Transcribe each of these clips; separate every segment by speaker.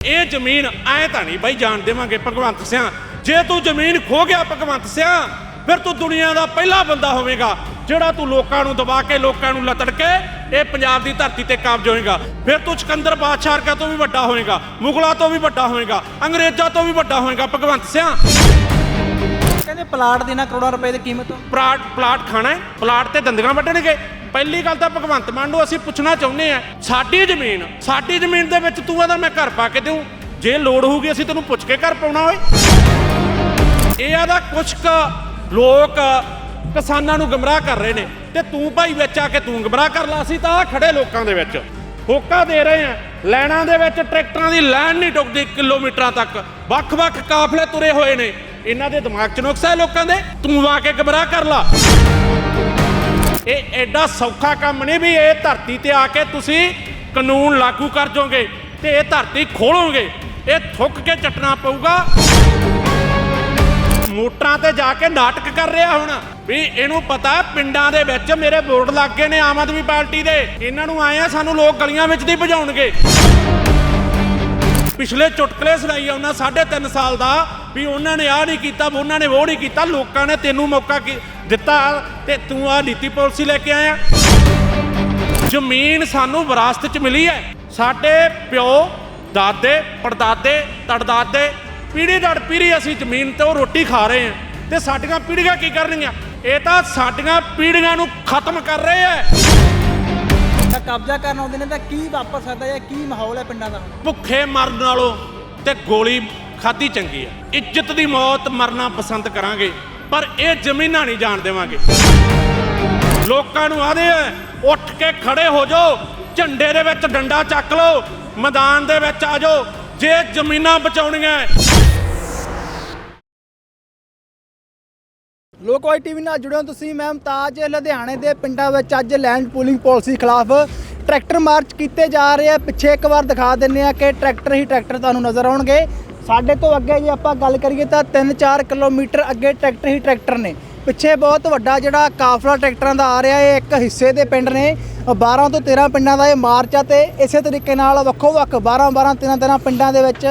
Speaker 1: ਇਹ ਜ਼ਮੀਨ ਐ ਤਾਂ ਨਹੀਂ ਬਾਈ ਜਾਣ ਦੇਵਾਂਗੇ ਭਗਵੰਤ ਸਿਆ। ਜੇ ਤੂੰ ਜ਼ਮੀਨ ਖੋ ਗਿਆ ਭਗਵੰਤ ਸਿਆ ਫਿਰ ਤੂੰ ਦੁਨੀਆ ਦਾ ਪਹਿਲਾ ਬੰਦਾ ਹੋਵੇਂਗਾ ਜਿਹੜਾ ਤੂੰ ਲੋਕਾਂ ਨੂੰ ਦਬਾ ਕੇ ਲੋਕਾਂ ਨੂੰ ਲਤੜ ਕੇ ਇਹ ਪੰਜਾਬ ਦੀ ਧਰਤੀ ਤੇ ਕਾਬਜ ਹੋਏਗਾ। ਫਿਰ ਤੂੰ ਸਿਕੰਦਰ ਬਾਦਸ਼ਾਹ ਵਰਗਾ ਤੋਂ ਵੀ ਵੱਡਾ ਹੋਏਗਾ ਮੁਗਲਾਂ ਤੋਂ ਵੀ ਵੱਡਾ ਹੋਏਗਾ ਅੰਗਰੇਜ਼ਾਂ ਤੋਂ ਵੀ ਵੱਡਾ ਹੋਏਗਾ ਭਗਵੰਤ ਸਿਆ।
Speaker 2: ਕਹਿੰਦੇ ਪਲਾਟ ਦੇਣਾ ਕਰੋੜਾਂ ਰੁਪਏ ਦੀ ਕੀਮਤ।
Speaker 1: ਪਲਾਟ ਪਲਾਟ ਖਾਣਾ ਹੈ ਪਲਾਟ ਤੇ ਦੰਦੀਆਂ ਵੱਢਣਗੇ। ਪਹਿਲੀ ਗੱਲ ਤਾਂ ਭਗਵੰਤ ਮਾਨ ਨੂੰ ਅਸੀਂ ਪੁੱਛਣਾ ਚਾਹੁੰਦੇ ਆ ਸਾਡੀ ਜ਼ਮੀਨ ਸਾਡੀ ਜ਼ਮੀਨ ਦੇ ਵਿੱਚ ਤੂੰ ਆਦਾ ਮੈਂ ਘਰ ਪਾ ਕੇ ਦੇਉ ਜੇ ਲੋੜ ਹੋਊਗੀ ਅਸੀਂ ਤੈਨੂੰ ਪੁੱਛ ਕੇ ਘਰ ਪਾਉਣਾ ਓਏ। ਇਹ ਆਦਾ ਕੁਛ ਕੁ ਲੋਕ ਕਿਸਾਨਾਂ ਨੂੰ ਗਮਰਾਹ ਕਰ ਰਹੇ ਨੇ ਤੇ ਤੂੰ ਭਾਈ ਵਿੱਚ ਆ ਕੇ ਤੂੰ ਗਮਰਾਹ ਕਰ ਲਾ, ਅਸੀਂ ਤਾਂ ਆਹ ਖੜੇ ਲੋਕਾਂ ਦੇ ਵਿੱਚ। ਹੋਕਾ ਦੇ ਰਹੇ ਆ ਲੈਣਾ ਦੇ ਵਿੱਚ ਟਰੈਕਟਰਾਂ ਦੀ ਲਾਈਨ ਨਹੀਂ ਟੁੱਕਦੀ ਕਿਲੋਮੀਟਰਾਂ ਤੱਕ। ਵੱਖ-ਵੱਖ ਕਾਫਲੇ ਤੁਰੇ ਹੋਏ ਨੇ। ਇਹਨਾਂ ਦੇ ਦਿਮਾਗ 'ਚ ਨੁਕਸ ਹੈ ਲੋਕਾਂ ਦੇ? ਤੂੰ ਆ ਕੇ ਗਮਰਾਹ ਕਰ ਲਾ। ਇਹ ਐਡਾ ਸੌਖਾ ਕੰਮ ਨਹੀਂ ਵੀ ਇਹ ਧਰਤੀ ਤੇ ਆ ਕੇ ਤੁਸੀਂ ਕਾਨੂੰਨ ਲਾਗੂ ਕਰ ਜੋਗੇ ਤੇ ਇਹ ਧਰਤੀ ਖੋਲੋਗੇ, ਇਹ ਥੁੱਕ ਕੇ ਚੱਟਣਾ ਪਊਗਾ। ਮੋਟਰਾਂ ਤੇ ਜਾ ਕੇ ਨਾਟਕ ਕਰ ਰਿਹਾ ਹੁਣ। ਵੀ ਇਹਨੂੰ ਪਤਾ ਪਿੰਡਾਂ ਦੇ ਵਿੱਚ ਮੇਰੇ ਬੋਰਡ ਲੱਗ ਗਏ ਨੇ ਆਮ ਆਦਮੀ ਪਾਰਟੀ ਦੇ। ਇਹਨਾਂ ਨੂੰ ਆਏ ਆ, ਸਾਨੂੰ ਲੋਕ ਗਲੀਆਂ ਵਿੱਚ ਦੀ ਭਜਾਉਣਗੇ। ਪਿਛਲੇ ਚੁਟਕਲੇ ਸੁਣਾਈ ਉਹਨਾਂ ਸਾਢੇ ਤਿੰਨ ਸਾਲ ਦਾ ਵੀ ਉਹਨਾਂ ਨੇ ਆਹ ਨਹੀਂ ਕੀਤਾ ਉਹਨਾਂ ਨੇ ਉਹ ਨਹੀਂ ਕੀਤਾ ਲੋਕਾਂ ਨੇ ਤੈਨੂੰ ਮੌਕਾ ਦਿੱਤਾ ਤੇ ਤੂੰ ਆਹ ਨੀਤੀ ਪਾਲਿਸੀ ਲੈ ਕੇ ਆਇਆ। ਜ਼ਮੀਨ ਸਾਨੂੰ ਵਿਰਾਸਤ 'ਚ ਮਿਲੀ ਹੈ। ਸਾਡੇ ਪਿਓ ਦਾਦੇ ਪੜਦਾਦੇ ਤੜਦਾਦੇ ਪੀੜ੍ਹੀ ਦਰ ਪੀੜ੍ਹੀ ਅਸੀਂ ਜ਼ਮੀਨ ਤੇ ਉਹ ਰੋਟੀ ਖਾ ਰਹੇ ਹਾਂ ਤੇ ਸਾਡੀਆਂ ਪੀੜ੍ਹੀਆਂ ਕੀ ਕਰਨਗੀਆਂ? ਇਹ ਤਾਂ ਸਾਡੀਆਂ ਪੀੜ੍ਹੀਆਂ ਨੂੰ ਖਤਮ ਕਰ ਰਹੇ ਐ
Speaker 2: ਤਾਂ ਕਬਜ਼ਾ ਕਰਨ ਆਉਂਦੇ ਨੇ ਤਾਂ ਕੀ ਵਾਪਰ ਸਕਦਾ ਜਾਂ ਕੀ ਮਾਹੌਲ ਹੈ ਪਿੰਡਾਂ ਦਾ?
Speaker 1: ਭੁੱਖੇ ਮਰਨ ਨਾਲੋਂ ਤੇ ਗੋਲੀ ਖਾਦੀ ਚੰਗੀ ਆ। ਇੱਜ਼ਤ ਦੀ ਮੌਤ ਮਰਨਾ ਪਸੰਦ ਕਰਾਂਗੇ, ਪਰ ਇਹ ਜ਼ਮੀਨਾਂ ਨਹੀਂ ਜਾਣ ਦੇਵਾਂਗੇ। ਲੋਕਾਂ ਨੂੰ ਆਦੇ ਐ ਉੱਠ ਕੇ ਖੜੇ ਹੋ ਜਾਓ, ਝੰਡੇ ਦੇ ਵਿੱਚ ਡੰਡਾ ਚੱਕ ਲਓ, ਮੈਦਾਨ ਦੇ ਵਿੱਚ ਆ ਜਾਓ, ਜੇ ਜ਼ਮੀਨਾਂ ਬਚਾਉਣੀਆਂ
Speaker 2: ਲੋਕਵਾਈ ਟੀਵੀ ਨਾਲ ਜੁੜੇ ਹੋ ਤੁਸੀਂ ਮੈਂ ਮੁਮਤਾਜ ਲੁਧਿਆਣੇ ਦੇ ਪਿੰਡਾਂ ਵਿੱਚ ਅੱਜ ਲੈਂਡ ਪੂਲਿੰਗ ਪਾਲਿਸੀ ਖਿਲਾਫ ਟਰੈਕਟਰ ਮਾਰਚ ਕੀਤੇ ਜਾ ਰਹੇ ਆ। ਪਿੱਛੇ ਇੱਕ ਵਾਰ ਦਿਖਾ ਦਿੰਨੇ ਆ ਕਿ ਟਰੈਕਟਰ ਹੀ ਟਰੈਕਟਰ ਤੁਹਾਨੂੰ ਨਜ਼ਰ ਆਉਣਗੇ। ਸਾਡੇ ਤੋਂ ਅੱਗੇ ਜੇ ਆਪਾਂ ਗੱਲ ਕਰੀਏ ਤਾਂ 3-4 ਕਿਲੋਮੀਟਰ ਅੱਗੇ ਟਰੈਕਟਰ ਹੀ ਟਰੈਕਟਰ ਨੇ। ਪਿੱਛੇ ਬਹੁਤ ਵੱਡਾ ਜਿਹੜਾ ਕਾਫਲਾ ਟਰੈਕਟਰਾਂ ਦਾ ਆ ਰਿਹਾ ਹੈ ਇੱਕ ਹਿੱਸੇ ਦੇ ਪਿੰਡ ਨੇ। 12 ਤੋਂ 13 ਪਿੰਡਾਂ ਦਾ ਇਹ ਮਾਰਚ ਆ ਤੇ ਇਸੇ ਤਰੀਕੇ ਨਾਲ ਵੱਖੋ ਵੱਖ 12 12 13 13 ਪਿੰਡਾਂ ਦੇ ਵਿੱਚ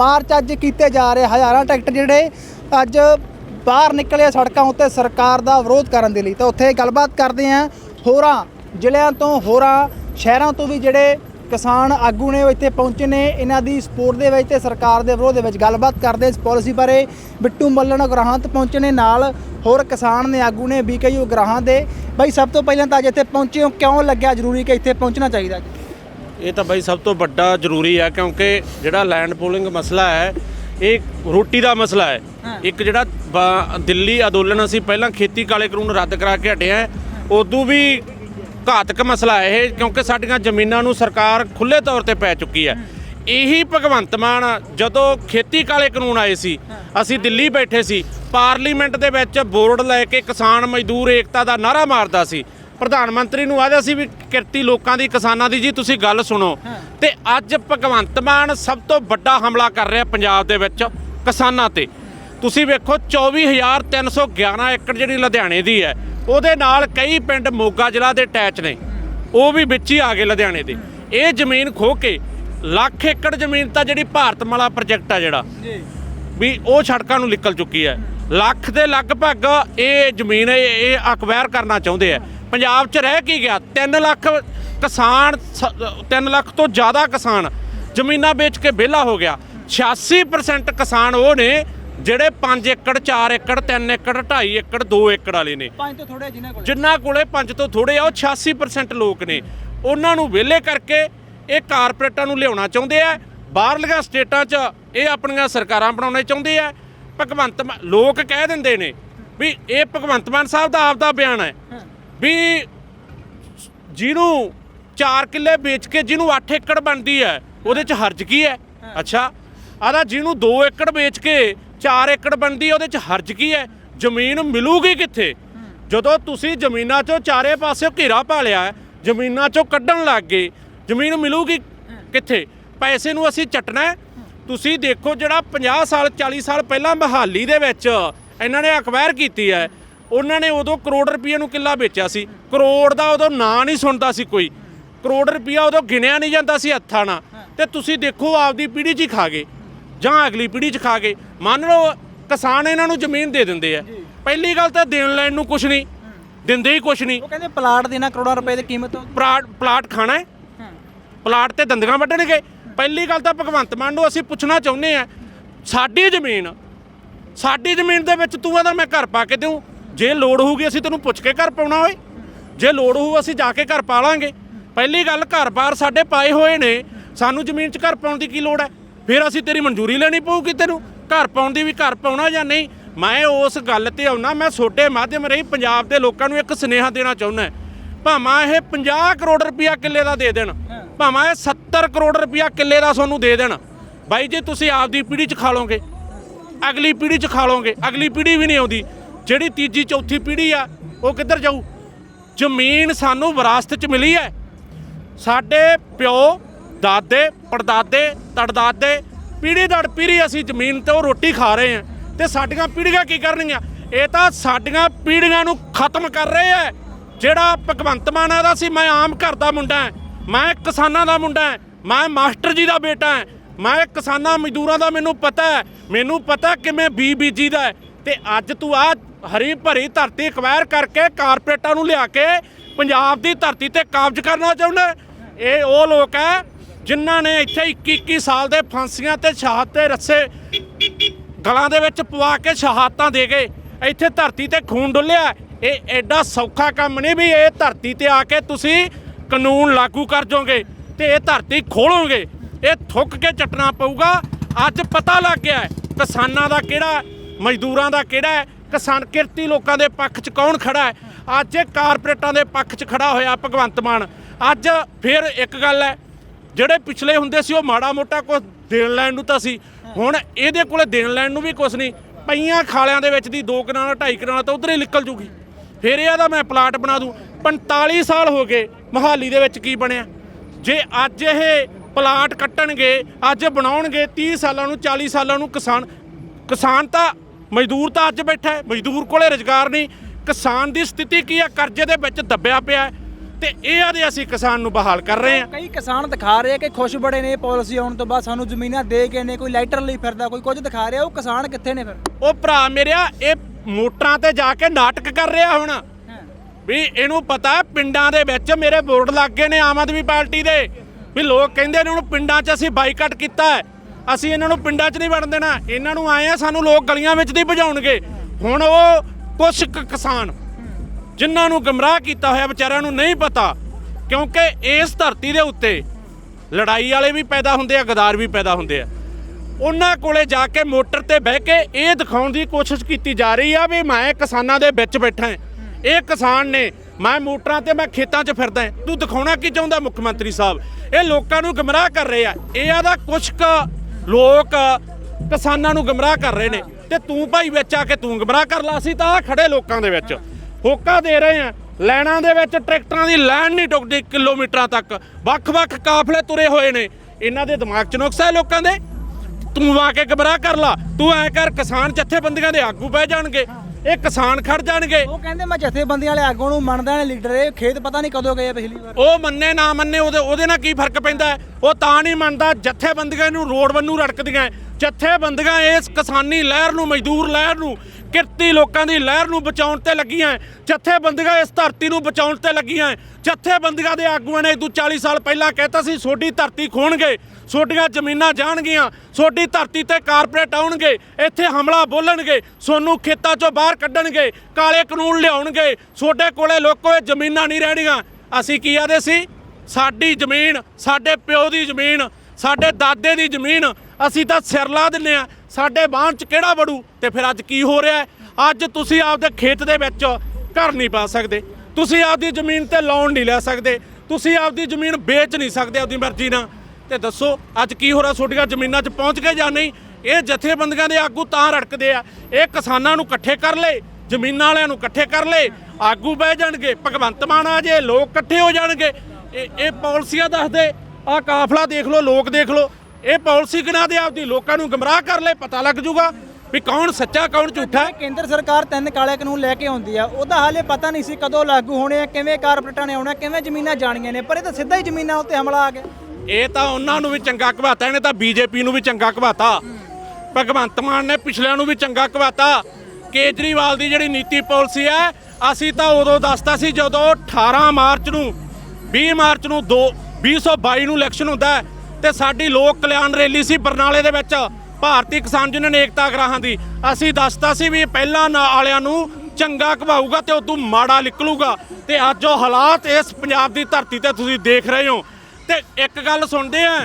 Speaker 2: ਮਾਰਚ ਅੱਜ ਕੀਤੇ ਜਾ ਰਹੇ ਹਜ਼ਾਰਾਂ ਟਰੈਕਟਰ ਜਿਹੜੇ ਅੱਜ ਬਾਹਰ ਨਿਕਲੇ ਸੜਕਾਂ ਉੱਤੇ ਸਰਕਾਰ ਦਾ ਵਿਰੋਧ ਕਰਨ ਦੇ ਲਈ। ਤਾਂ ਉੱਥੇ ਗੱਲਬਾਤ ਕਰਦੇ ਆਂ ਹੋਰਾਂ ਜ਼ਿਲ੍ਹਿਆਂ ਤੋਂ, ਹੋਰਾਂ ਸ਼ਹਿਰਾਂ ਤੋਂ ਵੀ ਜਿਹੜੇ ਕਿਸਾਨ ਆਗੂ ਨੇ ਉਹ ਇੱਥੇ ਪਹੁੰਚੇ ਨੇ। ਇਹਨਾਂ ਦੀ ਸਪੋਰਟ ਦੇ ਵਿੱਚ ਤੇ ਸਰਕਾਰ ਦੇ ਵਿਰੋਧ ਦੇ ਵਿੱਚ ਗੱਲਬਾਤ ਕਰਦੇ ਇਸ ਪਾਲਿਸੀ ਬਾਰੇ ਬਿੱਟੂ ਮੱਲਣ ਗ੍ਰਾਹਾਂ ਤੋਂ ਪਹੁੰਚੇ ਨੇ। ਨਾਲ ਹੋਰ ਕਿਸਾਨ ਨੇ ਆਗੂ ਨੇ ਬੀਕੇਯੂ ਗ੍ਰਾਹਾਂ ਦੇ। ਬਾਈ ਸਭ ਤੋਂ ਪਹਿਲਾਂ ਤਾਂ ਅੱਜ ਇੱਥੇ ਪਹੁੰਚੇ ਹੋ। ਕਿਉਂ ਲੱਗਿਆ ਜ਼ਰੂਰੀ ਕਿ ਇੱਥੇ ਪਹੁੰਚਣਾ ਚਾਹੀਦਾ
Speaker 1: ਇਹ ਤਾਂ ਬਾਈ ਸਭ ਤੋਂ ਵੱਡਾ ਜ਼ਰੂਰੀ ਹੈ ਕਿਉਂਕਿ ਜਿਹੜਾ ਲੈਂਡ ਪੂਲਿੰਗ ਮਸਲਾ ਹੈ ਇਹ ਰੋਟੀ ਦਾ ਮਸਲਾ ਹੈ। ਇੱਕ ਜਿਹੜਾ ਦਿੱਲੀ ਅੰਦੋਲਨ ਅਸੀਂ ਪਹਿਲਾਂ ਖੇਤੀ ਕਾਲੇ ਕਾਨੂੰਨ ਰੱਦ ਕਰਾ ਕੇ ਹਟੇ ਆ ਉਦੋਂ ਵੀ ਘਾਤਕ ਮਸਲਾ ਇਹ, ਕਿਉਂਕਿ ਸਾਡੀਆਂ ਜ਼ਮੀਨਾਂ ਨੂੰ ਸਰਕਾਰ ਖੁੱਲੇ ਤੌਰ ਤੇ ਪੈ ਚੁੱਕੀ ਹੈ। ਇਹੀ ਭਗਵੰਤ ਮਾਨ ਜਦੋਂ ਖੇਤੀ ਕਾਲੇ ਕਾਨੂੰਨ ਆਏ ਸੀ, ਅਸੀਂ ਦਿੱਲੀ ਬੈਠੇ ਸੀ, ਪਾਰਲੀਮੈਂਟ ਦੇ ਵਿੱਚ ਬੋਰਡ ਲੈ ਕੇ ਕਿਸਾਨ ਮਜ਼ਦੂਰ ਏਕਤਾ ਦਾ ਨਾਰਾ ਮਾਰਦਾ ਸੀ। ਪ੍ਰਧਾਨ ਮੰਤਰੀ ਨੂੰ ਆਦਾ ਸੀ ਵੀ ਕਿਰਤੀ ਲੋਕਾਂ ਦੀ, ਕਿਸਾਨਾਂ ਦੀ ਜੀ, ਤੁਸੀਂ ਗੱਲ ਸੁਣੋ। ਤੇ ਅੱਜ ਭਗਵੰਤ ਮਾਨ ਸਭ ਤੋਂ ਵੱਡਾ ਹਮਲਾ ਕਰ ਰਿਹਾ ਪੰਜਾਬ ਦੇ ਵਿੱਚ, ਕਿਸਾਨਾਂ ਤੇ। ਤੁਸੀਂ ਵੇਖੋ 24311 ਏਕੜ ਜਿਹੜੀ ਲੁਧਿਆਣੇ ਦੀ ਹੈ ਉਹਦੇ ਨਾਲ ਕਈ ਪਿੰਡ ਮੋਗਾ ਜ਼ਿਲ੍ਹਾ ਦੇ ਅਟੈਚ ਨੇ। ਉਹ ਵੀ ਵਿੱਚ ਹੀ ਆ ਗਏ ਲੁਧਿਆਣੇ ਦੇ। ਇਹ ਜ਼ਮੀਨ ਖੋ ਕੇ ਲੱਖ ਏਕੜ ਜ਼ਮੀਨ ਤਾਂ ਜਿਹੜੀ ਭਾਰਤਮਾਲਾ ਪ੍ਰੋਜੈਕਟ ਆ ਜਿਹੜਾ
Speaker 2: ਜੀ।
Speaker 1: ਵੀ ਉਹ ਸੜਕਾਂ ਨੂੰ ਨਿਕਲ ਚੁੱਕੀ ਹੈ। ਲੱਖ ਦੇ ਲਗਭਗ ਇਹ ਜ਼ਮੀਨ ਇਹ ਇਹ ਅਕਵਾਇਰ ਕਰਨਾ ਚਾਹੁੰਦੇ ਆ। ਪੰਜਾਬ 'ਚ ਰਹਿ ਕੀ ਗਿਆ? 3 ਲੱਖ ਕਿਸਾਨ 3 ਲੱਖ ਤੋਂ ਜ਼ਿਆਦਾ ਕਿਸਾਨ ਜ਼ਮੀਨਾਂ ਵੇਚ ਕੇ ਵਿਹਲਾ ਹੋ ਗਿਆ। 86% ਕਿਸਾਨ ਉਹ ਨੇ ਜਿਹੜੇ 5 ਏਕੜ 4 ਏਕੜ 3 ਏਕੜ 2.5 ਏਕੜ 2 ਏਕੜ ਵਾਲੇ ਨੇ।
Speaker 2: ਪੰਜ ਤੋਂ ਥੋੜੇ ਜਿਨ੍ਹਾਂ ਕੋਲ।
Speaker 1: ਜਿਨ੍ਹਾਂ ਕੋਲੇ 5 ਤੋਂ ਥੋੜੇ ਆ ਉਹ 86% ਲੋਕ ਨੇ। ਉਹਨਾਂ ਨੂੰ ਵਿਹਲੇ ਕਰਕੇ ਇਹ ਕਾਰਪੋਰੇਟਾਂ ਨੂੰ ਲਿਆਉਣਾ ਚਾਹੁੰਦੇ ਆ। ਬਾਹਰਲੀਆਂ ਸਟੇਟਾਂ 'ਚ ਇਹ ਆਪਣੀਆਂ ਸਰਕਾਰਾਂ ਬਣਾਉਣੇ ਚਾਹੁੰਦੇ ਆ। ਭਗਵੰਤ ਲੋਕ ਕਹਿ ਦਿੰਦੇ ਨੇ ਵੀ ਇਹ ਭਗਵੰਤ ਮਾਨ ਸਾਹਿਬ ਦਾ ਆਪਦਾ ਬਿਆਨ ਹੈ। ਵੀ ਜਿਹਨੂੰ 4 ਕਿੱਲੇ ਵੇਚ ਕੇ ਜਿਹਨੂੰ 8 ਏਕੜ ਬਣਦੀ ਹੈ ਉਹਦੇ 'ਚ ਹਰਜ ਕੀ ਹੈ? ਅੱਛਾ। ਆਦਾ ਜਿਹਨੂੰ 2 ਏਕੜ ਵੇਚ ਕੇ 4 ਏਕੜ ਬਣਦੀ ਉਹਦੇ 'ਚ ਹਰਜ ਕੀ ਹੈ? ਜ਼ਮੀਨ ਮਿਲੂਗੀ ਕਿੱਥੇ? ਜਦੋਂ ਤੁਸੀਂ ਜ਼ਮੀਨਾਂ 'ਚੋਂ ਚਾਰੇ ਪਾਸੇ ਘੇਰਾ ਪਾ ਲਿਆ, ਜ਼ਮੀਨਾਂ 'ਚੋਂ ਕੱਢਣ ਲੱਗ ਗਏ, ਜ਼ਮੀਨ ਮਿਲੂਗੀ ਕਿੱਥੇ? ਪੈਸੇ ਨੂੰ ਅਸੀਂ ਚਟਣਾ ਤੁਸੀਂ ਦੇਖੋ ਜਿਹੜਾ 50 ਸਾਲ 40 ਸਾਲ ਪਹਿਲਾਂ ਮਹਾਲੀ ਦੇ ਵਿੱਚ ਇਹਨਾਂ ਨੇ ਅਕਵਾਇਰ ਕੀਤੀ ਹੈ, ਉਹਨਾਂ ਨੇ ਉਦੋਂ ਕਰੋੜ ਰੁਪਏ ਨੂੰ ਕਿੱਲਾ ਵੇਚਿਆ ਸੀ। ਕਰੋੜ ਦਾ ਉਦੋਂ ਨਾਂ ਨਹੀਂ ਸੁਣਦਾ ਸੀ ਕੋਈ। ਕਰੋੜ ਰੁਪਇਆ ਉਦੋਂ ਗਿਣਿਆ ਨਹੀਂ ਜਾਂਦਾ ਸੀ ਹੱਥਾਂ ਨਾਲ। ਤੇ ਤੁਸੀਂ ਦੇਖੋ ਆਪਦੀ ਪੀੜ੍ਹੀ 'ਚ ਹੀ ਖਾ ਗਏ। ਜਾਂ ਅਗਲੀ ਪੀੜ੍ਹੀ 'ਚ ਖਾ ਗਏ ਮੰਨ ਲਓ ਕਿਸਾਨ ਇਹਨਾਂ ਨੂੰ ਜ਼ਮੀਨ ਦੇ ਦਿੰਦੇ ਆ। ਪਹਿਲੀ ਗੱਲ ਤਾਂ ਦੇਣ ਲੈਣ ਨੂੰ ਕੁਝ ਨਹੀਂ ਦਿੰਦੇ ਹੀ ਕੁਝ ਨਹੀਂ।
Speaker 2: ਉਹ ਕਹਿੰਦੇ ਪਲਾਟ ਦੇਣਾ ਕਰੋੜਾਂ ਰੁਪਏ ਦੀ ਕੀਮਤ
Speaker 1: ਪਲਾਟ ਪਲਾਟ ਖਾਣਾ ਹੈ। ਪਲਾਟ ਤੇ ਦੰਦਗਾ ਵੱਢਣਗੇ। ਪਹਿਲੀ ਗੱਲ ਤਾਂ ਭਗਵੰਤ ਮਾਨ ਨੂੰ ਅਸੀਂ ਪੁੱਛਣਾ ਚਾਹੁੰਦੇ ਆ ਸਾਡੀ ਜ਼ਮੀਨ ਸਾਡੀ ਜ਼ਮੀਨ ਦੇ ਵਿੱਚ ਤੂੰ ਆਦਾ ਮੈਂ ਘਰ ਪਾ ਕੇ ਦੇਉ ਜੇ ਲੋੜ ਹੋਊਗੀ ਅਸੀਂ ਤੈਨੂੰ ਪੁੱਛ ਕੇ ਘਰ ਪਾਉਣਾ ਓਏ। ਜੇ ਲੋੜ ਹੋਊ ਅਸੀਂ ਜਾ ਕੇ ਘਰ ਪਾ ਲਾਂਗੇ। ਪਹਿਲੀ ਗੱਲ ਘਰ-ਬਾਰ ਸਾਡੇ ਪਾਏ ਹੋਏ ਨੇ। ਸਾਨੂੰ ਜ਼ਮੀਨ 'ਚ ਘਰ ਪਾਉਣ ਦੀ ਕੀ ਲੋੜ ਹੈ? ਫਿਰ ਅਸੀਂ ਤੇਰੀ ਮਨਜ਼ੂਰੀ ਲੈਣੀ ਪਊਗੀ ਤੈਨੂੰ। ਘਰ ਪਾਉਣ ਦੀ ਵੀ ਘਰ ਪਾਉਣਾ ਜਾਂ ਨਹੀਂ? ਮੈਂ ਉਸ ਗੱਲ ਤੇ ਆਉਣਾ ਮੈਂ ਛੋਟੇ ਮਾਧਿਅਮ ਰਹੀ ਪੰਜਾਬ ਦੇ ਲੋਕਾਂ ਨੂੰ ਇੱਕ ਸੁਨੇਹਾ ਦੇਣਾ ਚਾਹੁੰਦਾ। ਭਾਵੇਂ ਇਹ 50 ਕਰੋੜ ਰੁਪਇਆ ਕਿੱਲੇ ਦਾ ਦੇ ਦੇਣ। ਭਾਵੇਂ ਇਹ 70 ਕਰੋੜ ਰੁਪਇਆ ਕਿੱਲੇ ਦਾ ਤੁਹਾਨੂੰ ਦੇ ਦੇਣ। ਬਾਈ ਜੇ ਤੁਸੀਂ ਆਪਦੀ ਪੀੜ੍ਹੀ 'ਚ ਖਾ ਲਓਗੇ ਅਗਲੀ ਪੀੜ੍ਹੀ 'ਚ ਖਾ ਲਓਗੇ ਅਗਲੀ ਪੀੜ੍ਹੀ ਵੀ ਨਹੀਂ ਆਉਂਦੀ। ਜਿਹੜੀ ਤੀਜੀ ਚੌਥੀ ਪੀੜ੍ਹੀ ਆ ਉਹ ਕਿੱਧਰ ਜਾਊ? ਜ਼ਮੀਨ ਸਾਨੂੰ ਵਿਰਾਸਤ 'ਚ ਮਿਲੀ ਹੈ। ਸਾਡੇ ਪਿਓ ਦਾਦੇ, ਪੜਦਾਦੇ, ਤੜਦਾਦੇ ਪੀੜ੍ਹੀ ਦਰ ਪੀੜ੍ਹੀ ਅਸੀਂ ਜ਼ਮੀਨ ਤੇ ਉਹ ਰੋਟੀ ਖਾ ਰਹੇ ਹਾਂ ਤੇ ਸਾਡੀਆਂ ਪੀੜ੍ਹੀਆਂ ਕੀ ਕਰਨਗੀਆਂ? ਇਹ ਤਾਂ ਸਾਡੀਆਂ ਪੀੜ੍ਹੀਆਂ ਨੂੰ ਖਤਮ ਕਰ ਰਹੇ ਆ ਜਿਹੜਾ ਭਗਵੰਤ ਮਾਨ ਆਦਾ ਸੀ ਮੈਂ ਆਮ ਘਰ ਦਾ ਮੁੰਡਾ ਮੈਂ ਕਿਸਾਨਾਂ ਦਾ ਮੁੰਡਾ ਹਾਂ, ਮੈਂ ਮਾਸਟਰ ਜੀ ਦਾ ਬੇਟਾ ਹਾਂ, ਮੈਂ ਕਿਸਾਨਾਂ ਮਜ਼ਦੂਰਾਂ ਦਾ ਮੈਨੂੰ ਪਤਾ ਹੈ, ਮੈਨੂੰ ਪਤਾ ਕਿਵੇਂ ਬੀ ਬੀਜੀ ਦਾ ਹੈ। ਤੇ ਅੱਜ ਤੂੰ ਆ ਹਰੀ ਭਰੀ ਧਰਤੀ ਅਕਵਾਇਰ ਕਰਕੇ ਕਾਰਪੋਰੇਟਾਂ ਨੂੰ ਲਿਆ ਕੇ ਪੰਜਾਬ ਦੀ ਧਰਤੀ ਤੇ ਕਾਬਜ਼ ਕਰਨਾ ਚਾਹੁੰਦਾ ਇਹ ਉਹ ਲੋਕ ਹੈ ਜਿਨ੍ਹਾਂ ਨੇ ਇੱਥੇ 21 21 ਸਾਲ ਦੇ ਫਾਂਸੀਆਂ ਤੇ ਸ਼ਹਾਦਤ ਦੇ ਰੱਸੇ ਗਲਾਂ ਦੇ ਵਿੱਚ ਪਵਾ ਕੇ ਸ਼ਹਾਦਤਾਂ ਦੇ ਗਏ ਇੱਥੇ ਧਰਤੀ ਤੇ ਖੂਨ ਡੁੱਲਿਆ ਇਹ ਐਡਾ ਸੌਖਾ ਕੰਮ ਨਹੀਂ ਵੀ ਇਹ ਧਰਤੀ ਤੇ ਆ ਕੇ ਤੁਸੀਂ ਕਾਨੂੰਨ ਲਾਗੂ ਕਰ ਜੋਗੇ ਤੇ ਇਹ ਧਰਤੀ ਖੋਲੋਗੇ। ਇਹ ਥੁੱਕ ਕੇ ਚੱਟਣਾ ਪਊਗਾ। ਅੱਜ ਪਤਾ ਲੱਗ ਗਿਆ ਕਿਸਾਨਾਂ ਦਾ ਕਿਹੜਾ ਮਜ਼ਦੂਰਾਂ ਦਾ ਕਿਹੜਾ ਹੈ, ਕਿਸਾਨ ਕਿਰਤੀ ਲੋਕਾਂ ਦੇ ਪੱਖ 'ਚ ਕੌਣ ਖੜਾ ਹੈ? ਅੱਜ ਇਹ ਕਾਰਪੋਰੇਟਾਂ ਦੇ ਪੱਖ 'ਚ ਖੜਾ ਹੋਇਆ ਭਗਵੰਤ ਮਾਨ। ਅੱਜ ਫਿਰ ਇੱਕ ਗੱਲ ਹੈ ਜਿਹੜੇ ਪਿਛਲੇ ਹੁੰਦੇ ਸੀ, ਉਹ ਮਾੜਾ ਮੋਟਾ ਕੁਝ ਦੇਣ ਲੈਣ ਨੂੰ ਤਾਂ ਸੀ। ਹੁਣ ਇਹਦੇ ਕੋਲੇ ਦੇਣ ਲੈਣ ਨੂੰ ਵੀ ਕੁਝ ਨਹੀਂ। ਪਈਆਂ ਖਾਲਿਆਂ ਦੇ ਵਿੱਚ ਦੀ 2 ਕਨਾਲ 2.5 ਕਨਾਲ ਤਾਂ ਉਧਰ ਹੀ ਨਿਕਲ ਜੂਗੀ। ਫਿਰ ਇਹਦਾ ਮੈਂ ਪਲਾਟ ਬਣਾ ਦੂੰ। 45 ਸਾਲ ਹੋ ਗਏ, ਮਹਾਲੀ ਦੇ ਵਿੱਚ ਕੀ ਬਣਿਆ? ਜੇ ਅੱਜ ਇਹ ਪਲਾਟ ਕੱਟਣਗੇ, ਅੱਜ ਬਣਾਉਣਗੇ 30 ਸਾਲਾਂ ਨੂੰ 40 ਸਾਲਾਂ ਨੂੰ ਕਿਸਾਨ ਕਿਸਾਨ ਤਾਂ ਮਜ਼ਦੂਰ ਤਾਂ ਅੱਜ ਬੈਠਾ ਹੈ, ਮਜ਼ਦੂਰ ਕੋਲੇ ਰੁਜ਼ਗਾਰ ਨਹੀਂ। ਕਿਸਾਨ ਦੀ ਸਥਿਤੀ ਕੀ ਹੈ ਕਰਜ਼ੇ ਦੇ ਵਿੱਚ ਦੱਬਿਆ ਪਿਆ ਹੈ। ਤੇ ਇਹ ਆਦੇ ਅਸੀਂ ਕਿਸਾਨ ਨੂੰ ਬਹਾਲ ਕਰ ਰਹੇ ਹਾਂ।
Speaker 2: ਕਈ ਕਿਸਾਨ ਦਿਖਾ ਰਹੇ ਆ ਕਿ ਖੁਸ਼ ਬੜੇ ਨੇ ਪਾਲਿਸੀ ਆਉਣ ਤੋਂ ਬਾਅਦ ਸਾਨੂੰ ਜ਼ਮੀਨਾਂ ਦੇ ਕੇ ਨੇ ਕੋਈ ਲਾਈਟਰ ਲਈ ਫਿਰਦਾ ਕੋਈ ਕੁਝ ਦਿਖਾ ਰਿਹਾ ਉਹ ਕਿਸਾਨ ਕਿੱਥੇ ਨੇ ਫਿਰ?
Speaker 1: ਉਹ ਭਰਾ ਮੇਰਿਆ ਇਹ ਮੋਟਰਾਂ ਤੇ ਜਾ ਕੇ ਨਾਟਕ ਕਰ ਰਿਹਾ ਹੁਣ। ਵੀ ਇਹਨੂੰ ਪਤਾ ਪਿੰਡਾਂ ਦੇ ਵਿੱਚ ਮੇਰੇ ਬੋਰਡ ਲੱਗ ਗਏ ਨੇ ਆਮ ਆਦਮੀ ਪਾਰਟੀ ਦੇ। ਵੀ ਲੋਕ ਕਹਿੰਦੇ ਨੇ ਹੁਣ ਪਿੰਡਾਂ 'ਚ ਅਸੀਂ ਬਾਈਕਾਟ ਕੀਤਾ ਹੈ। ਅਸੀਂ ਇਹਨਾਂ ਨੂੰ ਪਿੰਡਾਂ 'ਚ ਨਹੀਂ ਵੜਨ ਦੇਣਾ। ਇਹਨਾਂ ਨੂੰ ਆਏ ਆ ਸਾਨੂੰ ਲੋਕ ਗਲੀਆਂ ਵਿੱਚ ਦੀ ਭਜਾਉਣਗੇ। ਹੁਣ ਉਹ ਕੁਛ ਕਿਸਾਨ ਜਿਨ੍ਹਾਂ ਨੂੰ ਗਮਰਾਹ ਕੀਤਾ ਹੋਇਆ ਵਿਚਾਰਿਆਂ ਨੂੰ ਨਹੀਂ ਪਤਾ, ਕਿਉਂਕਿ ਇਸ ਧਰਤੀ ਦੇ ਉੱਤੇ ਲੜਾਈ ਵਾਲੇ ਵੀ ਪੈਦਾ ਹੁੰਦੇ ਆ, ਗਦਾਰ ਵੀ ਪੈਦਾ ਹੁੰਦੇ ਆ। ਉਹਨਾਂ ਕੋਲੇ ਜਾ ਕੇ ਮੋਟਰ ਤੇ ਬਹਿ ਕੇ ਇਹ ਦਿਖਾਉਣ ਦੀ ਕੋਸ਼ਿਸ਼ ਕੀਤੀ ਜਾ ਰਹੀ ਆ ਵੀ ਮੈਂ ਕਿਸਾਨਾਂ ਦੇ ਵਿੱਚ ਬੈਠਾ ਇਹ ਕਿਸਾਨ ਨੇ, ਮੈਂ ਮੋਟਰਾਂ ਤੇ ਮੈਂ ਖੇਤਾਂ 'ਚ ਫਿਰਦਾ ਤੂੰ ਦਿਖਾਉਣਾ ਕੀ ਚਾਹੁੰਦਾ ਮੁੱਖ ਮੰਤਰੀ ਸਾਹਿਬ? ਇਹ ਲੋਕਾਂ ਨੂੰ ਗਮਰਾਹ ਕਰ ਰਹੇ ਆ। ਇਹ ਆਦਾ ਕੁਛ ਕੁ ਲੋਕ ਕਿਸਾਨਾਂ ਨੂੰ ਗਮਰਾਹ ਕਰ ਰਹੇ ਨੇ। ਤੇ ਤੂੰ ਭਾਈ ਵਿੱਚ ਆ ਕੇ ਤੂੰ ਗਮਰਾਹ ਕਰ ਲਾ। ਸੀ ਤਾਂ ਆਹ ਖੜੇ ਲੋਕਾਂ ਦੇ ਵਿੱਚ। ਹੋਕਾ ਦੇ ਰਹੇ ਆ। ਲੈਣਾ ਦੇ ਵਿੱਚ ਟਰੈਕਟਰਾਂ ਦੀ ਲਾਈਨ ਨਹੀਂ ਟੁੱਕਦੀ ਕਿਲੋਮੀਟਰਾਂ ਤੱਕ। ਵੱਖ-ਵੱਖ ਕਾਫਲੇ ਤੁਰੇ ਹੋਏ ਨੇ। ਇਹਨਾਂ ਦੇ ਦਿਮਾਗ 'ਚ ਨੁਕਸ ਹੈ ਲੋਕਾਂ ਦੇ। ਤੂੰ ਆ ਕੇ ਗਮਰਾਹ ਕਰ ਲਾ। ਤੂੰ ਐ ਕਰ ਕਿਸਾਨ ਜਥੇਬੰਦੀਆਂ ਦੇ ਆਗੂ ਬਹਿ ਜਾਣਗੇ। ਇਹ ਕਿਸਾਨ ਖੜ ਜਾਣਗੇ।
Speaker 2: ਉਹ ਕਹਿੰਦੇ ਮੈਂ ਜਥੇਬੰਦੀਆਂ ਵਾਲੇ ਆਗੂਆਂ ਨੂੰ ਮੰਨਦਾ ਨੇ ਲੀਡਰ ਇਹ ਖੇਤ ਪਤਾ ਨਹੀਂ ਕਦੋਂ ਗਏ ਪਿਛਲੀ ਵਾਰ।
Speaker 1: ਉਹ ਮੰਨੇ ਨਾ ਮੰਨੇ ਉਹਦੇ ਉਹਦੇ ਨਾਲ ਕੀ ਫ਼ਰਕ ਪੈਂਦਾ? ਉਹ ਤਾਂ ਨਹੀਂ ਮੰਨਦਾ ਜਥੇਬੰਦੀਆਂ ਨੂੰ ਰੋਡ ਵੱਲੋਂ ਰੜਕਦੀਆਂ। ਜਥੇਬੰਦੀਆਂ ਇਸ ਕਿਸਾਨੀ ਲਹਿਰ ਨੂੰ, ਮਜ਼ਦੂਰ ਲਹਿਰ ਨੂੰ, ਕਿਰਤੀ ਲੋਕਾਂ ਦੀ ਲਹਿਰ ਨੂੰ ਬਚਾਉਣ ਤੇ ਲੱਗੀਆਂ ਹੈ। ਜਥੇਬੰਦੀਆਂ ਇਸ ਧਰਤੀ ਨੂੰ ਬਚਾਉਣ ਤੇ ਲੱਗੀਆਂ ਹੈ। ਜਥੇਬੰਦੀਆਂ ਦੇ ਆਗੂਆਂ ਨੇ ਦੂ 40 ਸਾਲ ਪਹਿਲਾਂ ਕਹਿਤਾ ਸੀ ਸੋਡੀ ਧਰਤੀ ਖੋਣਗੇ ਸੋਡੀਆਂ ਜ਼ਮੀਨਾਂ ਜਾਣਗੀਆਂ ਸੋਡੀ ਧਰਤੀ ਤੇ ਕਾਰਪੋਰੇਟ ਆਉਣਗੇ, ਇੱਥੇ ਹਮਲਾ ਬੋਲਣਗੇ, ਸੋਨੂੰ ਖੇਤਾਂ ਚੋਂ ਬਾਹਰ ਕੱਢਣਗੇ, ਕਾਲੇ ਕਾਨੂੰਨ ਲਿਆਉਣਗੇ ਸੋਡੇ ਕੋਲੇ ਲੋਕੋ ਇਹ ਜ਼ਮੀਨਾਂ ਨਹੀਂ ਰਹਿਣੀਆਂ ਅਸੀਂ ਕੀ ਆਦੇ ਸੀ ਸਾਡੀ ਜ਼ਮੀਨ, ਸਾਡੇ ਪਿਓ ਦੀ ਜ਼ਮੀਨ ਸਾਡੇ ਦਾਦੇ ਦੀ ਜ਼ਮੀਨ ਅਸੀਂ ਤਾਂ ਸਿਰ ਲਾ ਦਿੰਨੇ ਆ। ਸਾਡੇ ਬਾਹਣ ਚ ਕਿਹੜਾ ਵੜੂ? ਤੇ ਫਿਰ ਅੱਜ ਕੀ ਹੋ ਰਿਹਾ ਅੱਜ ਤੁਸੀਂ ਆਪਦੇ ਖੇਤ ਦੇ ਵਿੱਚ ਘਰ ਨਹੀਂ ਪਾ ਸਕਦੇ। ਤੁਸੀਂ ਆਪਦੀ ਜ਼ਮੀਨ ਤੇ ਲੋਨ ਨਹੀਂ ਲੈ ਸਕਦੇ। ਤੁਸੀਂ ਆਪਦੀ ਜ਼ਮੀਨ ਵੇਚ ਨਹੀਂ ਸਕਦੇ ਆਪਦੀ ਮਰਜ਼ੀ ਨਾਲ। ਤੇ ਦੱਸੋ, ਅੱਜ ਕੀ ਹੋ ਰਿਹਾ? ਤੁਹਾਡੀਆਂ ਜ਼ਮੀਨਾਂ 'ਚ ਪਹੁੰਚ ਗਏ ਜਾਂ ਨਹੀਂ? ਇਹ ਜਥੇਬੰਦੀਆਂ ਦੇ ਆਗੂ ਤਾਂ ਰੜਕਦੇ ਆ। ਇਹ ਕਿਸਾਨਾਂ ਨੂੰ ਇਕੱਠੇ ਕਰ ਲਏ, ਜ਼ਮੀਨਾਂ ਵਾਲਿਆਂ ਨੂੰ ਇਕੱਠੇ ਕਰ ਲਏ। ਆਗੂ ਬਹਿ ਜਾਣਗੇ, ਭਗਵੰਤ ਮਾਨ ਆ ਜੇ, ਲੋਕ ਇਕੱਠੇ ਹੋ ਜਾਣਗੇ। ਇਹ ਇਹ ਪਾਲਿਸੀਆਂ ਦੱਸਦੇ। ਆ ਕਾਫਲਾ ਦੇਖ ਲਓ ਲੋਕ ਦੇਖ ਲਓ। ਇਹ ਪਾਲਿਸੀ ਕਿਨਾਂ ਦੇ ਆਪਦੀ ਲੋਕਾਂ ਨੂੰ ਗਮਰਾਹ ਕਰ ਲੈ ਪਤਾ ਲੱਗ ਜੂਗਾ ਵੀ ਕੌਣ ਸੱਚਾ ਕੌਣ ਝੂਠਾ
Speaker 2: ਕੇਂਦਰ ਸਰਕਾਰ ਤਿੰਨ ਕਾਲੇ ਕਾਨੂੰਨ ਲੈ ਕੇ ਆਉਂਦੀ ਆ। ਉਹਦਾ ਹਾਲੇ ਪਤਾ ਨਹੀਂ ਸੀ ਕਦੋਂ ਲਾਗੂ ਹੋਣੇ ਆ ਕਿਵੇਂ ਕਾਰਪੋਰੇਟਾਂ ਨੇ ਆਉਣਾ ਕਿਵੇਂ ਜ਼ਮੀਨਾਂ ਜਾਣੀਆਂ ਨੇ ਪਰ ਇਹ ਤਾਂ ਸਿੱਧਾ ਹੀ ਜ਼ਮੀਨਾਂ ਉੱਤੇ ਹਮਲਾ ਆ ਗਿਆ।
Speaker 1: ਇਹ ਤਾਂ ਉਹਨਾਂ ਨੂੰ ਵੀ ਚੰਗਾ ਘਵਾਤਾ ਇਹਨੇ ਤਾਂ ਬੀਜੇਪੀ ਨੂੰ ਵੀ ਚੰਗਾ ਘਵਾਤਾ ਭਗਵੰਤ ਮਾਨ ਨੇ ਪਿਛਲਿਆਂ ਨੂੰ ਵੀ ਚੰਗਾ ਘਵਾਤਾ ਕੇਜਰੀਵਾਲ ਦੀ ਜਿਹੜੀ ਨੀਤੀ ਪਾਲਿਸੀ ਹੈ ਅਸੀਂ ਤਾਂ ਉਦੋਂ ਦੱਸਦਾ ਸੀ ਜਦੋਂ 18 ਮਾਰਚ ਨੂੰ 20 ਮਾਰਚ ਨੂੰ 2 2022 ਨੂੰ ਇਲੈਕਸ਼ਨ ਹੁੰਦਾ ਹੈ ਤੇ ਸਾਡੀ ਲੋਕ ਕਲਿਆਣ ਰੈਲੀ ਸੀ ਬਰਨਾਲੇ ਦੇ ਵਿੱਚ। ਭਾਰਤੀ ਕਿਸਾਨ ਯੂਨੀਅਨ ਏਕਤਾ ਗਰਾਹਾਂ ਦੀ। ਅਸੀਂ ਦੱਸਦਾ ਸੀ ਵੀ ਪਹਿਲਾਂ ਵਾਲਿਆਂ ਨੂੰ ਚੰਗਾ ਘਵਾਊਗਾ ਤੇ ਉਦੋਂ ਮਾੜਾ ਨਿਕਲੂਗਾ। ਤੇ ਅੱਜ ਉਹ ਹਾਲਾਤ ਇਸ ਪੰਜਾਬ ਦੀ ਧਰਤੀ ਤੇ ਤੁਸੀਂ ਦੇਖ ਰਹੇ ਹੋ। ਤੇ ਇੱਕ ਗੱਲ ਸੁਣਦੇ ਆ,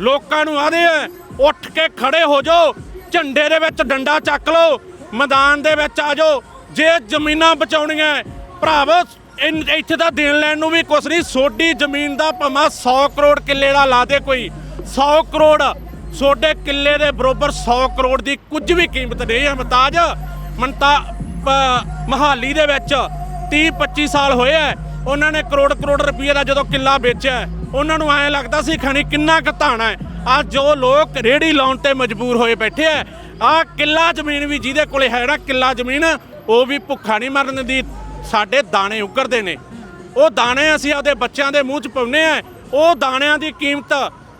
Speaker 1: ਲੋਕਾਂ ਨੂੰ ਆਦੇ ਆ, ਉੱਠ ਕੇ ਖੜੇ ਹੋ ਜਾਓ, ਝੰਡੇ ਦੇ ਵਿੱਚ ਡੰਡਾ ਚੱਕ ਲਓ, ਮੈਦਾਨ ਦੇ ਵਿੱਚ ਆ ਜਾਓ। ਜੇ ਜ਼ਮੀਨਾਂ ਬਚਾਉਣੀਆਂ ਭਰਾਵੋ ਇਨ- ਇੱਥੇ ਤਾਂ ਦੇਣ ਲੈਣ ਨੂੰ ਵੀ ਕੁਛ ਨਹੀਂ ਸੋਡੀ ਜ਼ਮੀਨ ਦਾ ਭਾਵੇਂ 100 ਕਰੋੜ ਕਿੱਲੇ ਦਾ ਲਾ ਦੇ ਕੋਈ। 100 ਕਰੋੜ ਸੋਡੇ ਕਿੱਲੇ ਦੇ ਬਰੋਬਰ 100 ਕਰੋੜ ਦੀ ਕੁਝ ਵੀ ਕੀਮਤ ਨਹੀਂ ਹੈ ਮਤਾਜ ਮਨਤਾ ਮਹਾਲੀ ਦੇ ਵਿੱਚ 30 25 ਸਾਲ ਹੋਏ ਐ। ਉਹਨਾਂ ਨੇ ਕਰੋੜ ਕਰੋੜ ਰੁਪਏ ਦਾ ਜਦੋਂ ਕਿੱਲਾ ਵੇਚਿਆ ਉਹਨਾਂ ਨੂੰ ਐਂ ਲੱਗਦਾ ਸੀ ਖਣੀ ਕਿੰਨਾ ਘਤਾਣਾ ਹੈ ਅੱਜ ਜੋ ਲੋਕ ਰੇੜੀ ਲਾਉਣ ਤੇ ਮਜਬੂਰ ਹੋਏ ਬੈਠੇ ਐ ਆ ਕਿੱਲਾ ਜ਼ਮੀਨ ਵੀ ਜਿਹਦੇ ਕੋਲੇ ਹੈ ਨਾ, ਕਿੱਲਾ ਜ਼ਮੀਨ, ਉਹ ਵੀ ਭੁੱਖਾ ਨਹੀਂ ਮਰਨ ਦੀ ਸਾਡੇ ਦਾਣੇ ਉੱਕਰਦੇ ਨੇ। ਉਹ ਦਾਣੇ ਅਸੀਂ ਆਪਦੇ ਬੱਚਿਆਂ ਦੇ ਮੂੰਹ 'ਚ ਪਾਉਨੇ ਆ ਉਹ ਦਾਣਿਆਂ ਦੀ ਕੀਮਤ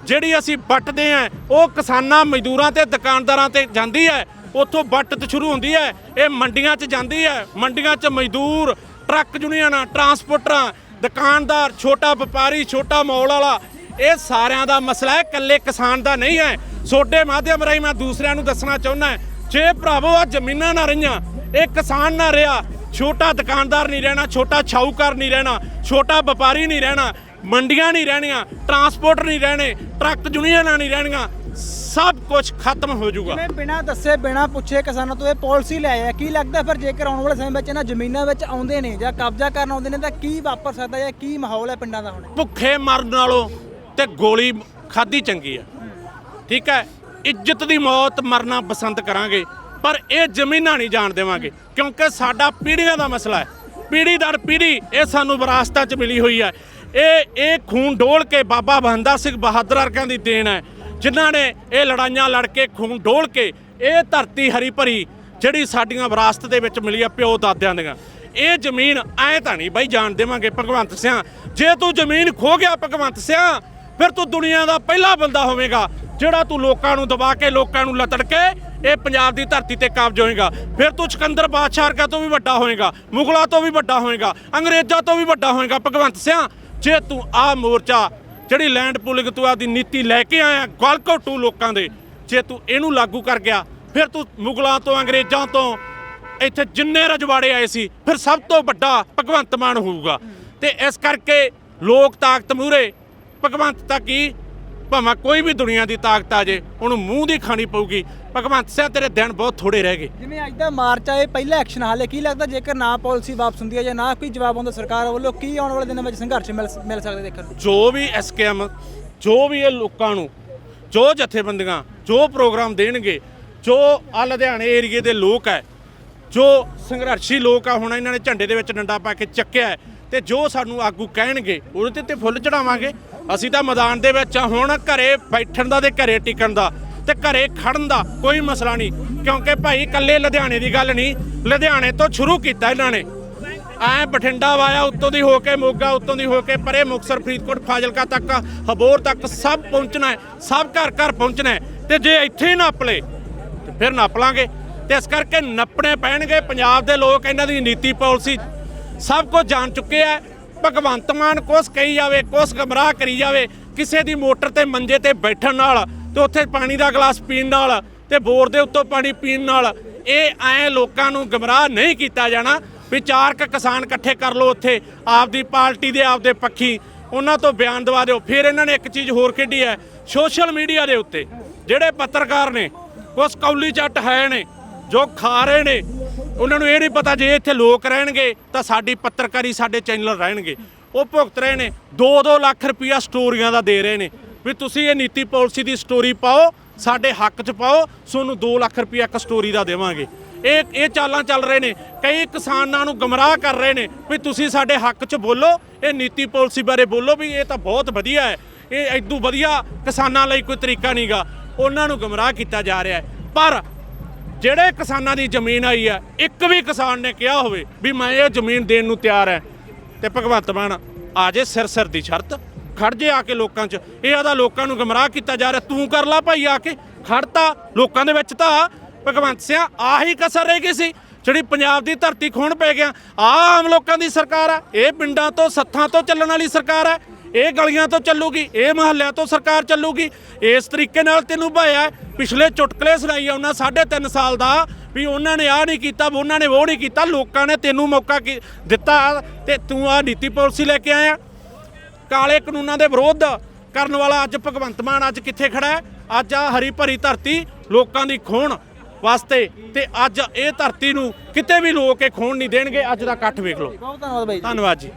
Speaker 1: ਜਿਹੜੀ ਅਸੀਂ ਵੱਟਦੇ ਆ ਉਹ ਕਿਸਾਨਾਂ, ਮਜ਼ਦੂਰਾਂ ਤੇ, ਦੁਕਾਨਦਾਰਾਂ ਤੇ ਜਾਂਦੀ ਹੈ। ਉੱਥੋਂ ਵੱਟ ਸ਼ੁਰੂ ਹੁੰਦੀ ਹੈ। ਇਹ ਮੰਡੀਆਂ 'ਚ ਜਾਂਦੀ ਹੈ। ਮੰਡੀਆਂ 'ਚ ਮਜ਼ਦੂਰ, ਟਰੱਕ ਯੂਨੀਅਨਾਂ, ਟਰਾਂਸਪੋਰਟਰਾਂ, ਦੁਕਾਨਦਾਰ, ਛੋਟਾ ਵਪਾਰੀ, ਛੋਟਾ ਮੌਲ ਵਾਲਾ, ਇਹ ਸਾਰਿਆਂ ਦਾ ਮਸਲਾ ਹੈ। ਇਕੱਲੇ ਕਿਸਾਨ ਦਾ ਨਹੀਂ ਹੈ। ਛੋਟੇ ਮਾਧਿਅਮ ਰਾਹੀਂ ਮੈਂ ਦੂਸਰਿਆਂ ਨੂੰ ਦੱਸਣਾ ਚਾਹੁੰਦਾ ਜੇ ਭਰਾਵੋ ਆ ਜ਼ਮੀਨਾਂ ਨਾ ਰਹੀਆਂ, ਇਹ ਕਿਸਾਨ ਨਾ ਰਿਹਾ ਛੋਟਾ ਦੁਕਾਨਦਾਰ ਨਹੀਂ ਰਹਿਣਾ ਛੋਟਾ ਛਾਊਕਾਰ ਨਹੀਂ ਰਹਿਣਾ ਛੋਟਾ ਵਪਾਰੀ ਨਹੀਂ ਰਹਿਣਾ ਮੰਡੀਆਂ ਨਹੀਂ ਰਹਿਣੀਆਂ ਟਰਾਂਸਪੋਰਟ ਨਹੀਂ ਰਹਿਣੇ ਟਰੱਕ ਯੂਨੀਅਨਾਂ ਨਹੀਂ ਰਹਿਣੀਆਂ ਸਭ ਕੁਝ ਖਤਮ ਹੋ ਜਾਊਗਾ।
Speaker 2: ਜਿਵੇਂ ਬਿਨਾਂ ਦੱਸੇ ਬਿਨਾਂ ਪੁੱਛੇ ਕਿਸਾਨਾਂ ਤੋਂ ਇਹ ਪਾਲਿਸੀ ਲੈ ਆਇਆ ਕੀ ਲੱਗਦਾ ਫਿਰ ਜੇਕਰ ਆਉਣ ਵਾਲੇ ਸਮੇਂ ਵਿੱਚ ਇਹਨਾਂ ਜ਼ਮੀਨਾਂ ਵਿੱਚ ਆਉਂਦੇ ਨੇ ਜਾਂ ਕਬਜ਼ਾ ਕਰਨ ਆਉਂਦੇ ਨੇ ਤਾਂ ਕੀ ਵਾਪਰ ਸਕਦਾ ਜਾਂ ਕੀ ਮਾਹੌਲ ਹੈ ਪਿੰਡਾਂ ਦਾ ਹੁਣ?
Speaker 1: ਭੁੱਖੇ ਮਰਨ ਨਾਲੋਂ ਤੇ ਗੋਲੀ ਖਾਦੀ ਚੰਗੀ ਆ। ਠੀਕ ਹੈ ਇੱਜ਼ਤ ਦੀ ਮੌਤ ਮਰਨਾ ਪਸੰਦ ਕਰਾਂਗੇ। ਪਰ ਇਹ ਜ਼ਮੀਨਾਂ ਨਹੀਂ ਜਾਣ ਦੇਵਾਂਗੇ, ਕਿਉਂਕਿ ਸਾਡਾ ਪੀੜ੍ਹੀਆਂ ਦਾ ਮਸਲਾ ਹੈ। ਪੀੜ੍ਹੀ ਦਰ ਪੀੜ੍ਹੀ, ਇਹ ਸਾਨੂੰ ਵਿਰਾਸਤਾਂ 'ਚ ਮਿਲੀ ਹੋਈ ਹੈ। ਇਹ ਇਹ ਖੂਨ ਡੋਲ ਕੇ ਬਾਬਾ ਬੰਦਾ ਸਿੰਘ ਬਹਾਦਰ ਵਰਗਿਆਂ ਦੀ ਦੇਣ ਹੈ, ਜਿਨ੍ਹਾਂ ਨੇ ਇਹ ਲੜਾਈਆਂ ਲੜ ਕੇ ਖੂਨ ਡੋਲ ਕੇ ਇਹ ਧਰਤੀ ਹਰੀ ਭਰੀ ਜਿਹੜੀ ਸਾਡੀਆਂ ਵਿਰਾਸਤ ਦੇ ਵਿੱਚ ਮਿਲੀ ਆ ਪਿਓ ਦਾਦਿਆਂ ਦੀਆਂ। ਇਹ ਜ਼ਮੀਨ ਐ ਤਾਂ ਨਹੀਂ ਬਾਈ ਜਾਣ ਦੇਵਾਂਗੇ ਭਗਵੰਤ ਸਿਆਂ। ਜੇ ਤੂੰ ਜ਼ਮੀਨ ਖੋ ਗਿਆ ਭਗਵੰਤ ਸਿਆਂ, ਫਿਰ ਤੂੰ ਦੁਨੀਆ ਦਾ ਪਹਿਲਾ ਬੰਦਾ ਹੋਵੇਗਾ, ਜਿਹੜਾ ਤੂੰ ਲੋਕਾਂ ਨੂੰ ਦਬਾ ਕੇ, ਲੋਕਾਂ ਨੂੰ ਲਤੜ ਕੇ ਇਹ ਪੰਜਾਬ ਦੀ ਧਰਤੀ ਤੇ ਕਾਬਜ ਹੋਏਗਾ। ਫਿਰ ਤੂੰ ਸਿਕੰਦਰ ਬਾਦਸ਼ਾਹ ਵਰਗਾ ਤੋਂ ਵੀ ਵੱਡਾ ਹੋਏਗਾ, ਮੁਗਲਾਂ ਤੋਂ ਵੀ ਵੱਡਾ ਹੋਏਗਾ, ਅੰਗਰੇਜ਼ਾਂ ਤੋਂ ਵੀ ਵੱਡਾ ਹੋਏਗਾ। ਭਗਵੰਤ ਸਿਆਂ, ਜੇ ਤੂੰ ਆ ਮੋਰਚਾ, ਜਿਹੜੀ ਲੈਂਡ ਪੁਲਿੰਗ ਤੂੰ ਆਪਦੀ ਨੀਤੀ ਲੈ ਕੇ ਆਇਆ, ਗਲ ਲੋਕਾਂ ਦੇ, ਜੇ ਤੂੰ ਇਹਨੂੰ ਲਾਗੂ ਕਰ ਗਿਆ, ਫਿਰ ਤੂੰ ਮੁਗਲਾਂ ਤੋਂ, ਅੰਗਰੇਜ਼ਾਂ ਤੋਂ, ਇੱਥੇ ਜਿੰਨੇ ਰਜਵਾੜੇ ਆਏ ਸੀ, ਫਿਰ ਸਭ ਤੋਂ ਵੱਡਾ ਭਗਵੰਤ ਮਾਨ ਹੋਊਗਾ। ਤੇ ਇਸ ਕਰਕੇ ਲੋਕ ਤਾਕਤ ਮੂਰੇ ਭਗਵੰਤ ਤਾਂ ਕੀ ਭਾਵੇਂ ਕੋਈ ਵੀ ਦੁਨੀਆ ਦੀ ਤਾਕਤ ਆ ਜੇ ਉਹਨੂੰ ਮੂੰਹ ਦੀ ਖਾਣੀ ਪਊਗੀ। ਭਗਵੰਤ ਸਿੰਘ ਤੇਰੇ ਦਿਨ ਬਹੁਤ ਥੋੜੇ ਰਹਿ ਗਏ।
Speaker 2: ਜਿਵੇਂ ਅੱਜ ਦਾ ਮਾਰਚ ਆ ਇਹ ਪਹਿਲਾ ਐਕਸ਼ਨ ਹਾਲੇ ਕੀ ਲੱਗਦਾ? ਜੇਕਰ ਨਾ ਪਾਲਿਸੀ ਵਾਪਸ ਹੁੰਦੀ ਹੈ ਜਾਂ ਨਾ ਕੋਈ ਜਵਾਬ ਆਉਂਦਾ ਸਰਕਾਰ ਵੱਲੋਂ ਕੀ ਆਉਣ ਵਾਲੇ ਦਿਨਾਂ ਵਿੱਚ ਸੰਘਰਸ਼ ਮਿਲ ਮਿਲ ਸਕਦਾ ਦੇਖਣ ਨੂੰ?
Speaker 1: ਜੋ ਵੀ ਐਸਕੇਐਮ ਜੋ ਵੀ ਇਹ ਲੋਕਾਂ ਨੂੰ ਜੋ ਜਥੇਬੰਦੀਆਂ ਜੋ ਪ੍ਰੋਗਰਾਮ ਦੇਣਗੇ ਜੋ ਆ ਲੁਧਿਆਣੇ ਏਰੀਏ ਦੇ ਲੋਕ ਹੈ ਜੋ ਸੰਘਰਸ਼ੀ ਲੋਕ ਆ ਹੁਣ ਇਹਨਾਂ ਨੇ ਝੰਡੇ ਦੇ ਵਿੱਚ ਡੰਡਾ ਪਾ ਕੇ ਚੱਕਿਆ ਤੇ ਜੋ ਸਾਨੂੰ ਆਗੂ ਕਹਿਣਗੇ ਉਹਦੇ ਤੇ ਫੁੱਲ ਚੜਾਵਾਂਗੇ ਅਸੀਂ ਤਾਂ ਮੈਦਾਨ ਦੇ ਵਿੱਚ ਆ ਹੁਣ ਘਰੇ ਬੈਠਣ ਦਾ ਤੇ ਘਰੇ ਟਿਕਣ ਦਾ ਤੇ ਘਰੇ ਖੜਨ ਦਾ ਕੋਈ ਮਸਲਾ ਨਹੀਂ, ਕਿਉਂਕਿ ਭਾਈ ਇਕੱਲੇ ਲੁਧਿਆਣੇ ਦੀ ਗੱਲ ਨਹੀਂ, ਲੁਧਿਆਣੇ ਤੋਂ ਸ਼ੁਰੂ ਕੀਤਾ ਇਹਨਾਂ ਨੇ। ਐ ਬਠਿੰਡਾ ਵਾਇਆ, ਉੱਤੋਂ ਦੀ ਹੋ ਕੇ ਮੋਗਾ, ਉੱਤੋਂ ਦੀ ਹੋ ਕੇ ਪਰੇ ਮੁਕਸਰ ਫਰੀਦਕੋਟ, ਫਾਜ਼ਿਲਕਾ ਤੱਕ, ਹਬੋਰ ਤੱਕ ਸਭ ਪਹੁੰਚਣਾ ਹੈ, ਸਭ ਘਰ ਘਰ ਪਹੁੰਚਣਾ ਹੈ। ਤੇ ਜੇ ਇੱਥੇ ਹੀ ਨੱਪ ਲਏ ਤੇ ਫਿਰ ਨੱਪ ਲਾਂਗੇ। ਤੇ ਇਸ ਕਰਕੇ ਨੱਪਣੇ ਪੈਣਗੇ, ਪੰਜਾਬ ਦੇ ਲੋਕ ਇਹਨਾਂ ਦੀ ਨੀਤੀ ਪਾਲਿਸੀ ਸਭ ਕੁਝ ਜਾਣ ਚੁੱਕੇ ਆ। ਭਗਵੰਤ ਮਾਨ ਕੁਛ ਕਹੀ ਜਾਵੇ ਕੁਛ ਗਮਰਾਹ ਕਰੀ ਜਾਵੇ, ਕਿਸੇ ਦੀ ਮੋਟਰ ਤੇ ਮੰਜੇ ਤੇ ਬੈਠਣ ਨਾਲ ਤੇ ਉੱਥੇ ਪਾਣੀ ਦਾ ਗਲਾਸ ਪੀਣ ਨਾਲ ਤੇ ਬੋਰ ਦੇ ਉੱਤੋਂ ਪਾਣੀ ਪੀਣ ਨਾਲ ਇਹ ਐ ਲੋਕਾਂ ਨੂੰ ਗਮਰਾਹ ਨਹੀਂ ਕੀਤਾ ਜਾਣਾ। ਵੀ ਚਾਰ ਕਿਸਾਨ ਇਕੱਠੇ ਕਰ ਲਓ ਉੱਥੇ, ਆਪਦੀ ਪਾਰਟੀ ਦੇ ਆਪਦੇ ਪੱਖੀ। ਉਹਨਾਂ ਤੋਂ ਬਿਆਨ ਦਵਾ ਦਿਓ। ਫਿਰ ਇਹਨਾਂ ਨੇ ਇੱਕ ਚੀਜ਼ ਹੋਰ ਖੇਡੀ ਹੈ, ਸੋਸ਼ਲ ਮੀਡੀਆ ਦੇ ਉੱਤੇ। ਜਿਹੜੇ ਪੱਤਰਕਾਰ ਨੇ ਕੁਛ ਕੌਲੀ ਚੱਟ ਹੈ ਨੇ, ਜੋ ਖਾ ਰਹੇ ਨੇ ਉਹਨਾਂ ਨੂੰ ਇਹ ਨਹੀਂ ਪਤਾ ਜੇ ਇੱਥੇ ਲੋਕ ਰਹਿਣਗੇ ਤਾਂ ਸਾਡੀ ਪੱਤਰਕਾਰੀ, ਸਾਡੇ ਚੈਨਲ ਰਹਿਣਗੇ। ਉਹ ਭੁਗਤ ਰਹੇ ਨੇ 2-2 ਲੱਖ ਰੁਪਇਆ ਸਟੋਰੀਆਂ ਦਾ ਦੇ ਰਹੇ ਨੇ। ਵੀ ਤੁਸੀਂ ਇਹ ਨੀਤੀ ਪਾਲਿਸੀ ਦੀ ਸਟੋਰੀ ਪਾਓ, ਸਾਡੇ ਹੱਕ 'ਚ ਪਾਓ ਤੁਹਾਨੂੰ 2 ਲੱਖ ਰੁਪਇਆ ਇੱਕ ਸਟੋਰੀ ਦਾ ਦੇਵਾਂਗੇ। ਇਹ ਇਹ ਚਾਲਾਂ ਚੱਲ ਰਹੇ ਨੇ। ਕਈ ਕਿਸਾਨਾਂ ਨੂੰ ਗਮਰਾਹ ਕਰ ਰਹੇ ਨੇ ਵੀ ਤੁਸੀਂ ਸਾਡੇ ਹੱਕ 'ਚ ਬੋਲੋ, ਇਹ ਨੀਤੀ ਪਾਲਿਸੀ ਬਾਰੇ ਬੋਲੋ ਵੀ ਇਹ ਤਾਂ ਬਹੁਤ ਵਧੀਆ ਹੈ। ਇਹ ਐਦੂ ਵਧੀਆ ਕਿਸਾਨਾਂ ਲਈ ਕੋਈ ਤਰੀਕਾ ਨਹੀਂਗਾ ਉਹਨਾਂ ਨੂੰ ਗਮਰਾਹ ਕੀਤਾ ਜਾ ਰਿਹਾ ਹੈ। ਪਰ ਜਿਹੜੇ ਕਿਸਾਨਾਂ ਦੀ ਜ਼ਮੀਨ ਆਈ ਹੈ, ਇੱਕ ਵੀ ਕਿਸਾਨ ਨੇ ਕਿਹਾ ਹੋਵੇ ਵੀ ਮੈਂ ਇਹ ਜ਼ਮੀਨ ਦੇਣ ਨੂੰ ਤਿਆਰ ਹੈ। ਤੇ ਭਗਵੰਤ ਮਾਨ ਆ ਜੇ ਸਿਰ ਸਿਰ ਦੀ ਸ਼ਰਤ, ਖੜ ਜੇ ਆ ਕੇ ਲੋਕਾਂ 'ਚ। ਇਹ ਆਦਾ ਲੋਕਾਂ ਨੂੰ ਗਮਰਾਹ ਕੀਤਾ ਜਾ ਰਿਹਾ, ਤੂੰ ਕਰ ਲਾ ਭਾਈ ਆ ਕੇ। ਖੜਤਾ ਲੋਕਾਂ ਦੇ ਵਿੱਚ ਤਾਂ ਭਗਵੰਤ ਸਿੰਘ ਆਹੀ ਕਸਰ ਰਹਿ ਗਈ ਸੀ, ਜਿਹੜੀ ਪੰਜਾਬ ਦੀ ਧਰਤੀ ਖੋਣ ਪੈ ਗਿਆ। ਆ ਆਮ ਲੋਕਾਂ ਦੀ ਸਰਕਾਰ ਆ। ਇਹ ਪਿੰਡਾਂ ਤੋਂ, ਸੱਥਾਂ ਤੋਂ ਚੱਲਣ ਵਾਲੀ ਸਰਕਾਰ ਹੈ ਇਹ ਗਲੀਆਂ ਤੋਂ ਚੱਲੂਗੀ ਇਹ ਮਹੱਲਿਆਂ ਤੋਂ ਸਰਕਾਰ ਚੱਲੂਗੀ। ਇਸ ਤਰੀਕੇ ਨਾਲ ਤੈਨੂੰ ਭਾਇਆ ਪਿਛਲੇ ਚੁਟਕਲੇ ਸੁਣਾਈ ਆ ਉਹਨਾਂ 3.5 ਸਾਲ ਦਾ ਵੀ ਉਹਨਾਂ ਨੇ ਆਹ ਨਹੀਂ ਕੀਤਾ ਉਹਨਾਂ ਨੇ ਉਹ ਨਹੀਂ ਕੀਤਾ। ਲੋਕਾਂ ਨੇ ਤੈਨੂੰ ਮੌਕਾ ਦਿੱਤਾ ਤੇ ਤੂੰ ਆਹ ਨੀਤੀ ਪਾਲਿਸੀ ਲੈ ਕੇ ਆਇਆ। ਕਾਲੇ ਕਾਨੂੰਨਾਂ ਦੇ ਵਿਰੋਧ ਕਰਨ ਵਾਲਾ ਅੱਜ ਭਗਵੰਤ ਮਾਨ ਅੱਜ ਕਿੱਥੇ ਖੜਾ ਹੈ? ਅੱਜ ਆ ਹਰੀ ਭਰੀ ਧਰਤੀ ਲੋਕਾਂ ਦੀ ਖੋਣ ਵਾਸਤੇ ਤੇ ਅੱਜ ਇਹ ਧਰਤੀ ਨੂੰ ਕਿਤੇ ਵੀ ਲੋਕ ਇਹ ਖੋਣ ਨਹੀਂ ਦੇਣਗੇ। ਅੱਜ ਦਾ ਇਕੱਠ ਵੇਖ ਲਓ।
Speaker 2: ਬਹੁਤ ਧੰਨਵਾਦ ਬਾਈ ਜੀ।
Speaker 1: ਧੰਨਵਾਦ ਜੀ।